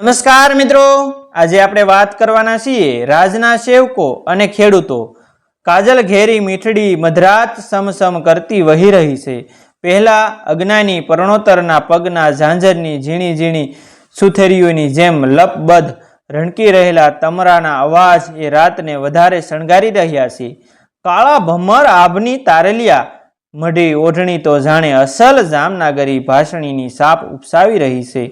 નમસ્કાર મિત્રો. આજે આપણે વાત કરવાના છીએ રાજના સેવકો અને ખેડૂતો. કાજલ ઘેરી મીઠડી મધરાત સમસમ કરતી વહી રહી છે. પહેલા અજ્ઞાની પરણોતરના પગના ઝાંઝરની ઝીણી ઝીણી સુથેરીઓની જેમ લપબદ્ધ રણકી રહેલા તમરાના અવાજ એ રાતને વધારે શણગારી રહ્યા છે. કાળા ભમર આભની તારેલિયા મઢી ઓઢણી તો જાણે અસલ જામનાગરી ભાષણીની સાપ ઉપસાવી રહી છે.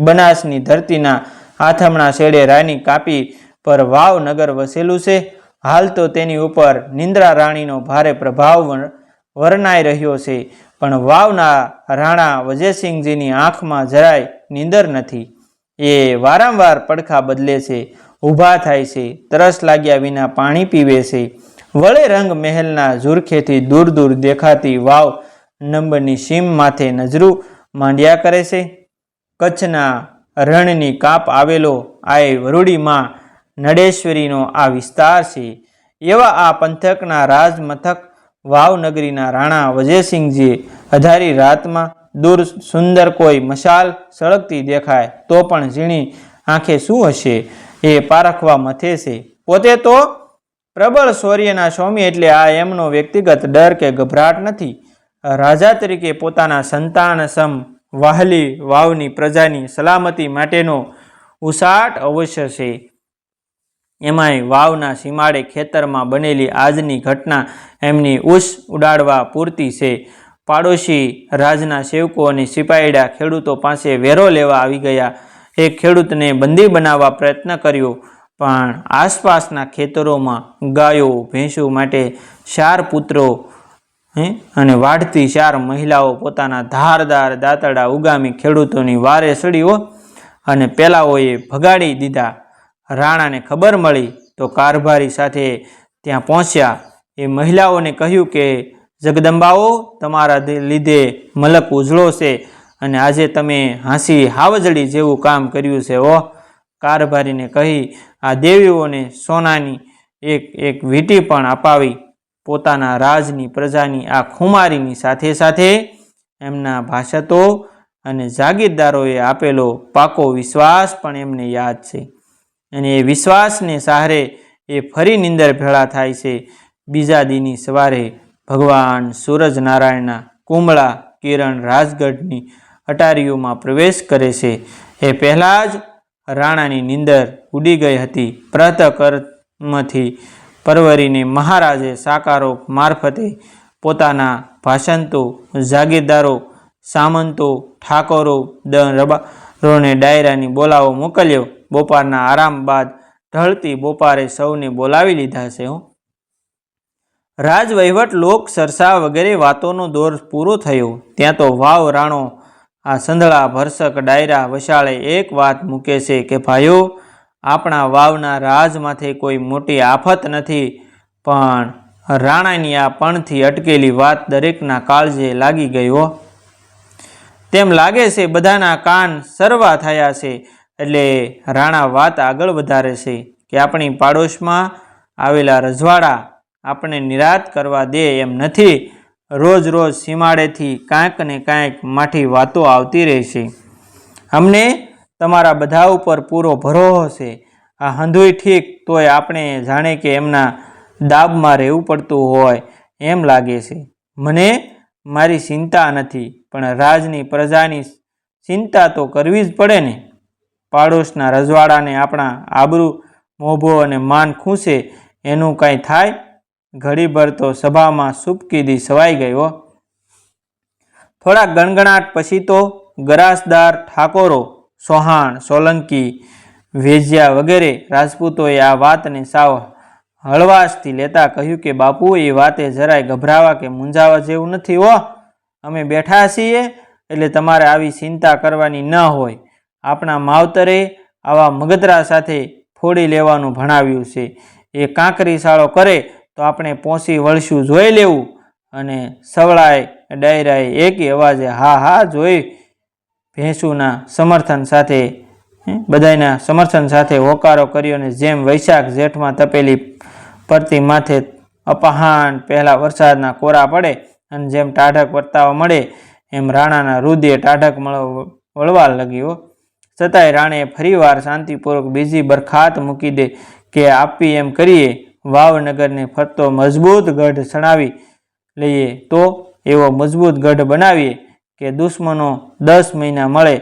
બનાસની ધરતીના આથમણા છેડે રાની કાપી પર વાવ નગર વસેલું છે. હાલ તો તેની ઉપર નિંદ્રા રાણીનો ભારે પ્રભાવ વર- વર્ણાઈ રહ્યો છે. પણ વાવના રાણા વજયસિંહજીની આંખમાં જરાય નીંદર નથી. એ વારંવાર પડખા બદલે છે, ઊભા થાય છે, તરસ લાગ્યા વિના પાણી પીવે છે. વળે રંગ મહેલના ઝુરખેથી દૂર દૂર દેખાતી વાવ નંબરની સીમ માથે નજરું માંડ્યા કરે છે. કચ્છના રણની કાપ આવેલો આ વરુડીમાં નડેશ્વરીનો આ વિસ્તાર છે. એવા આ પંથકના રાજમથક વાવનગરીના રાણા વજયસિંહજી અધારી રાતમાં દૂર સુંદર કોઈ મશાલ સળગતી દેખાય તો પણ ઝીણી આંખે શું હશે? એ પારખવા મથે છે. પોતે તો પ્રબળ શૌર્યના સ્વામી એટલે આ એમનો વ્યક્તિગત ડર કે ગભરાટ નથી. રાજા તરીકે પોતાના સંતાન સમ વાહલી, વાવની, પ્રજાની સલામતી માટેનો ઉસાટ અવશ્ય છે. એમાંય વાવના સીમાડે ખેતરમાં બનેલી આજની ઘટના એમની ઉસ ઉડાડવા પૂરતી છે. પાડોશી રાજના સેવકો અને સિપાહીડા ખેડૂતો પાસે વેરો લેવા આવી ગયા. એક ખેડૂતને બંદી બનાવવા પ્રયત્ન કર્યો, પણ આસપાસના ખેતરોમાં ગાયો, ભેંસો માટે ચાર પુત્રો હે? અને વાઢતી ચાર મહિલાઓ પોતાના ધારદાર દાંતડા ઉગામી ખેડૂતોની વારે સડીઓ અને પેલાઓએ ભગાડી દીધા. રાણાને ખબર મળી તો કારભારી સાથે ત્યાં પહોંચ્યા. એ મહિલાઓને કહ્યું કે, જગદંબાઓ, તમારા લીધે મલક ઉજળો છે અને આજે તમે હાંસી હાવજડી જેવું કામ કર્યું છે. ઓહ! કારભારીને કહી આ દેવીઓને સોનાની એક એક વીંટી પણ અપાવી. પોતાના રાજની, પ્રજાની, આ ખુમારીની સાથે સાથે એમના ભાષતો અને જાગીરદારોએ આપેલો પાકો વિશ્વાસ પણ એમને યાદ છે. અને એ વિશ્વાસને સહારે એ ફરી નિંદર ભેળા થાય છે. બીજા દીની સવારે ભગવાન સૂરજનારાયણના કુમળા કિરણ રાજગઢની અટારીઓમાં પ્રવેશ કરે છે. એ પહેલાં જ રાણાની નિંદર ઉડી ગઈ હતી. પ્રાતઃકર્મથી પરવરીને મહારાજે સાકારો મારફતે પોતાના ભાષંતો, જાગીરદારો, સામંતો, ઠાકોરો દન રબારોને ડાયરાની બોલાવો મોકલ્યો. બપોરના આરામ બાદ ઢળતી બપોરે સૌને બોલાવી લીધા છે હું. રાજવહીવટ લોક સરસા વગેરે વાતોનો દોર પૂરો થયો. ત્યાં તો વાવ, રાણો, આ સંધળા, ભરસક, ડાયરા વશાળે એક વાત મૂકે છે કે, ભાઈઓ આપણા વાવના રાજમાંથી કોઈ મોટી આફત નથી, પણ રાણાની આ પણથી અટકેલી વાત દરેકના કાળજે લાગી ગયો તેમ લાગે છે બધાના કાન સરવા થયા છે, એટલે રાણા વાત આગળ વધારે છે કે આપણી પાડોશમાં આવેલા રજવાડા આપણે નિરાત કરવા દે એમ નથી, રોજ રોજ સીમાડેથી કાંઈક ને કાંઈક માઠી વાતો આવતી રહેશે અમને તમારા બધા ઉપર પૂરો ભરો છે. આ હંધુય ઠીક તોય આપણે જાણે કે એમના દાબમાં રહેવું પડતું હોય એમ લાગે છે. મને મારી ચિંતા નથી, પણ રાજની પ્રજાની ચિંતા તો કરવી જ પડે ને. પાડોશના રજવાડાને આપણા આબરૂ મોભો અને માન ખૂંસે, એનું કાંઈ થાય? ઘડીભર તો સભામાં સુપકીદી સવાઈ ગયો થોડા ગણગણાટ પછી તો ગરાસદાર ઠાકોરો સોહાણ, સોલંકી, વેજિયા વગેરે રાજપૂતોએ આ વાતને સાવ હળવાશથી લેતા કહ્યું કે, બાપુ, એ વાતે જરાય ગભરાવા કે મૂંઝાવા જેવું નથી, હો. અમે બેઠા છીએ એટલે તમારે આવી ચિંતા કરવાની ન હોય. આપણા માવતરે આવા મગદરા સાથે ફોડી લેવાનું ભણાવ્યું છે. એ કાંકરી શાળો કરે તો આપણે પોસી વળશું, જોઈ લેવું. અને સવળાએ ડાયરાએ એકી અવાજે, હા હા, જોઈ. ભેંસુના સમર્થન સાથે બધાના સમર્થન સાથે હોકારો કર્યો અને જેમ વૈશાખ જેઠમાં તપેલી પરતી માથે અપહાન પહેલાં વરસાદના કોરા પડે અને જેમ ટાઢક વર્તાવા મળે, એમ રાણાના રુદિએ ટાઢક વળવા લાગ્યો. છતાંય રાણે ફરીવાર શાંતિપૂર્વક બીજી બરખાત મૂકી દે કે આપી એમ કરીએ, વાવનગરને ફરતો મજબૂત ગઢ સણાવી લઈએ. તો એવો મજબૂત ગઢ બનાવીએ. કે દુશ્મનો દસ મહિના મળે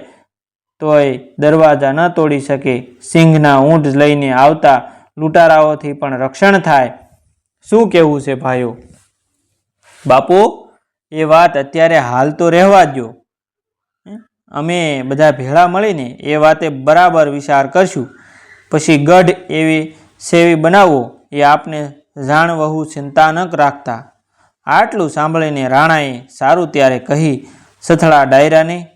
તોય દરવાજા ન તોડી શકે. સિંહના ઊંટ લઈને આવતા લૂંટારાઓથી પણ રક્ષણ થાય. શું કહેવું છે ભાઈઓ? બાપુ, એ વાત અત્યારે હાલ તો રહેવા દો અમે બધા ભેળા મળીને એ વાતે બરાબર વિચાર કરશું. પછી ગઢ એવી સેવી બનાવવો એ આપને જાણ વહુ ચિંતા ન રાખતા. આટલું સાંભળીને રાણાએ સારું ત્યારે કહી સથળા ડાયરાને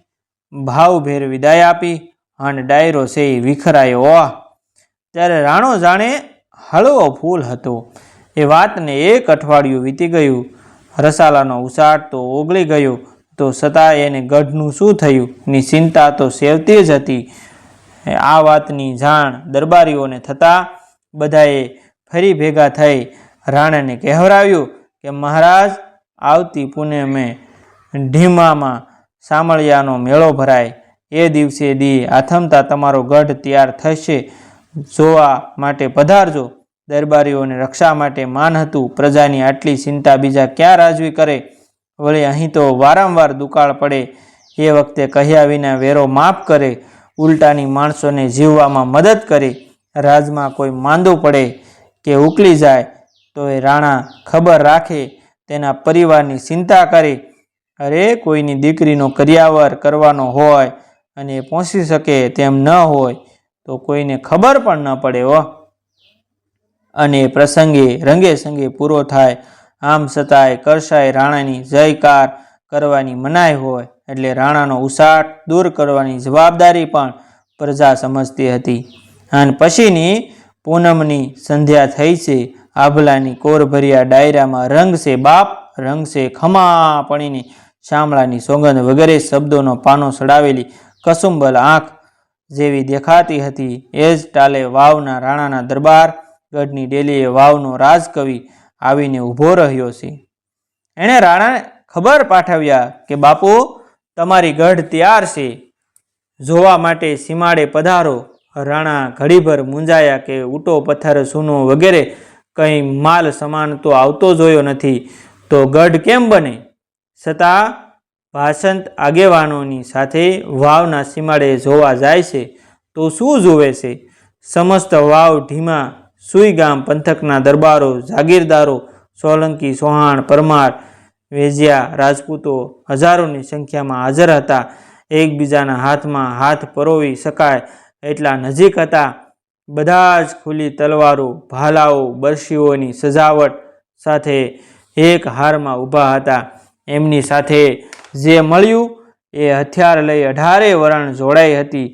ભાવભેર વિદાય આપી અને ડાયરો છે એ વિખરાયો ત્યારે રાણો જાણે હળવો ફૂલ હતો. એ વાતને એક અઠવાડિયું વીતી ગયું. રસાલાનો ઉસાટ તો ઓગળી ગયો. તો છતાં એને ગઢનું શું થયું? ની ચિંતા તો સેવતી જ હતી. આ વાતની જાણ દરબારીઓને થતાં બધાએ ફરી ભેગા થઈ રાણાને કહેવરાવ્યું કે મહારાજ, આવતી પૂનમે ઢીમામાં સામળિયાનો મેળો ભરાય. એ દિવસે દી આથમતા તમારો ગઢ તૈયાર થશે. જોવા માટે પધારજો. દરબારીઓને રક્ષા માટે માન હતું. પ્રજાની આટલી ચિંતા બીજા ક્યાં રાજવી કરે? વળી અહીં તો વારંવાર દુકાળ પડે. એ વખતે કહ્યા વિના વેરો માફ કરે. ઉલટાની માણસોને જીવવામાં મદદ કરે. રાજમાં કોઈ માંદો પડે કે ઉકલી જાય તો એ રાણા ખબર રાખે. તેના પરિવારની ચિંતા કરે. અરે, કોઈની દીકરીનો કર્યાવર કરવાનો હોય અને એ પહોંચી શકે તેમ ન હોય, તો કોઈને ખબર પણ ન પડે હો. અને પ્રસંગે, રંગે સંગે પૂરો થાય. આમ છતાંય કરશાય રાણાની જયકાર કરવાની મનાઈ હોય, એટલે રાણાનો ઉસાટ દૂર કરવાની જવાબદારી પણ પ્રજા સમજતી હતી. અને પછીની પૂનમની સંધ્યા થઈ છે. આભલાની કોરભર્યા ડાયરામાં રંગ છે બાપ રંગ છે ખમા પણીની શામળાની સોગંદ વગેરે શબ્દોનો પાનો સડાવેલી કસુંબલ આંખ જેવી દેખાતી હતી. એ જ ટાલે વાવના રાણાના દરબાર ગઢની ડેલીએ વાવનો રાજકવિ આવીને ઊભો રહ્યો છે. એણે રાણાને ખબર પાઠવ્યા કે, બાપુ, તમારી ગઢ તૈયાર છે. જોવા માટે સીમાડે પધારો. રાણા ઘડીભર મૂંઝાયા કે ઊંટો પથ્થર, સૂનો વગેરે કંઈ માલ, સમાન તો આવતો જોયો નથી. તો ગઢ કેમ બને? છતાં ભાષંત આગેવાનોની સાથે વાવના સીમાડે જોવા જાય છે, તો શું જોવે છે? સમસ્ત વાવ ઢીમા સુઈગામ પંથકના દરબારો, જાગીરદારો, સોલંકી, સોહાણ, પરમાર, વેજિયા, રાજપૂતો હજારોની સંખ્યામાં હાજર હતા. એકબીજાના હાથમાં હાથ પરોવી શકાય એટલા નજીક હતા. બધા જ ખુલ્લી તલવારો, ભાલાઓ, બરશીઓની સજાવટ સાથે એક હારમાં ઊભા હતા. એમની સાથે જે મળ્યું એ હથિયાર લઈ અઢારે વરણ જોડાઈ હતી.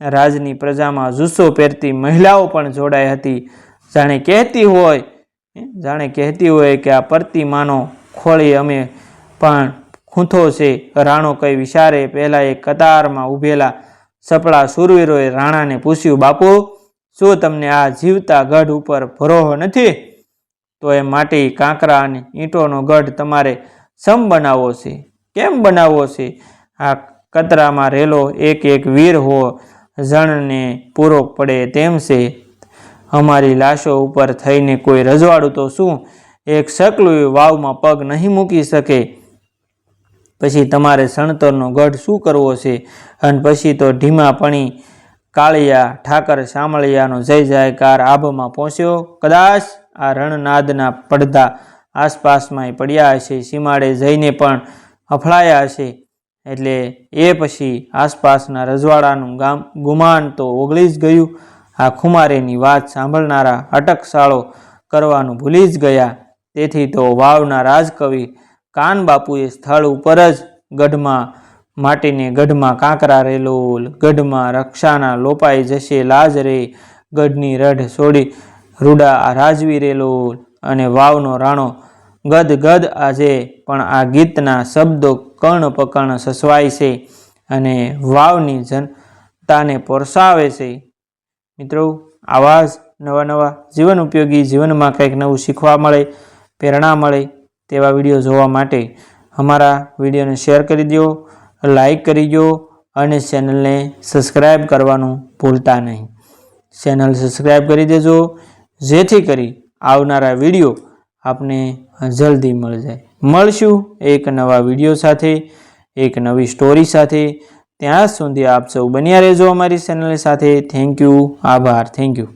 રાજની પ્રજામાં જુસ્સો પહેરતી મહિલાઓ પણ જોડાઈ હતી. જાણે કહેતી હોય જાણે કહેતી હોય કે આ પરતીમાનો ખોળી અમે, પણ ખૂંથો છે. રાણો કઈ વિચારે, પહેલાં એ કતારમાં ઊભેલા સપડા સુરવીરોએ રાણાને પૂછ્યું, બાપુ, શું તમને આ જીવતા ગઢ ઉપર ભરોહો નથી? તો એ માટી, કાંકરા અને ઈંટોનો ગઢ તમારે સમ બનાવો છે? કેમ બનાવો છે? આ કતરામાં રહેલો એક એક વીર હો, જણને પૂરો પડે તેમ છે. અમારી લાશો ઉપર થઈને કોઈ રજવાડું તો શું? એક સકલું વાવમાં પગ નહીં મૂકી શકે. પછી તમારે સણતરનો ગઢ શું કરવો છે? અને પછી તો ઢીમાપણી કાળિયા ઠાકર શામળિયાનો જય જયકાર આભમાં પહોંચ્યો. કદાચ આ રણનાદના પડદા આસપાસમાંય પડ્યા હશે, સીમાડે જઈને પણ અફળાયા હશે. એટલે એ પછી આસપાસના રજવાડાનું ગામ ગુમાન તો ઓગળી જ ગયું. આ ખુમારેની વાત સાંભળનારા અટકશાળો કરવાનું ભૂલી જ ગયા. તેથી તો વાવના રાજકવિ કાન બાપુએ સ્થળ ઉપર જ ગઢમાં માટીને ગઢમાં કાંકરા રેલોલ, ગઢમાં રક્ષાના લોપાઈ જશે લાજ રે. ગઢની રઢ છોડી રૂડા રાજવી રેલોલ અને વાવનો રાણો ગદ ગદ આજે, પણ આ ગીતના શબ્દો કર્ણ પકર્ણ સસવાય છે અને વાવની જનતાને પરસાવે છે. મિત્રો આવા જ નવા નવા જીવન ઉપયોગી જીવનમાં કંઈક નવું શીખવા મળે, પ્રેરણા મળે તેવા વીડિયો જોવા માટે અમારા વિડીયોને શેર કરી દો, લાઈક કરી દો અને ચેનલને સબસ્ક્રાઈબ કરવાનું ભૂલતા નહીં. ચેનલ સબસ્ક્રાઈબ કરી દેજો, જેથી કરી આવનારા વીડિયો આપને જલ્દી મળી જાય મળશું એક નવા વીડિયો સાથે, એક નવી સ્ટોરી સાથે. ત્યાં સુધી આપ સૌ બન્યા રહેજો અમારી ચેનલ સાથે. થેન્ક યુ આભાર. Thank you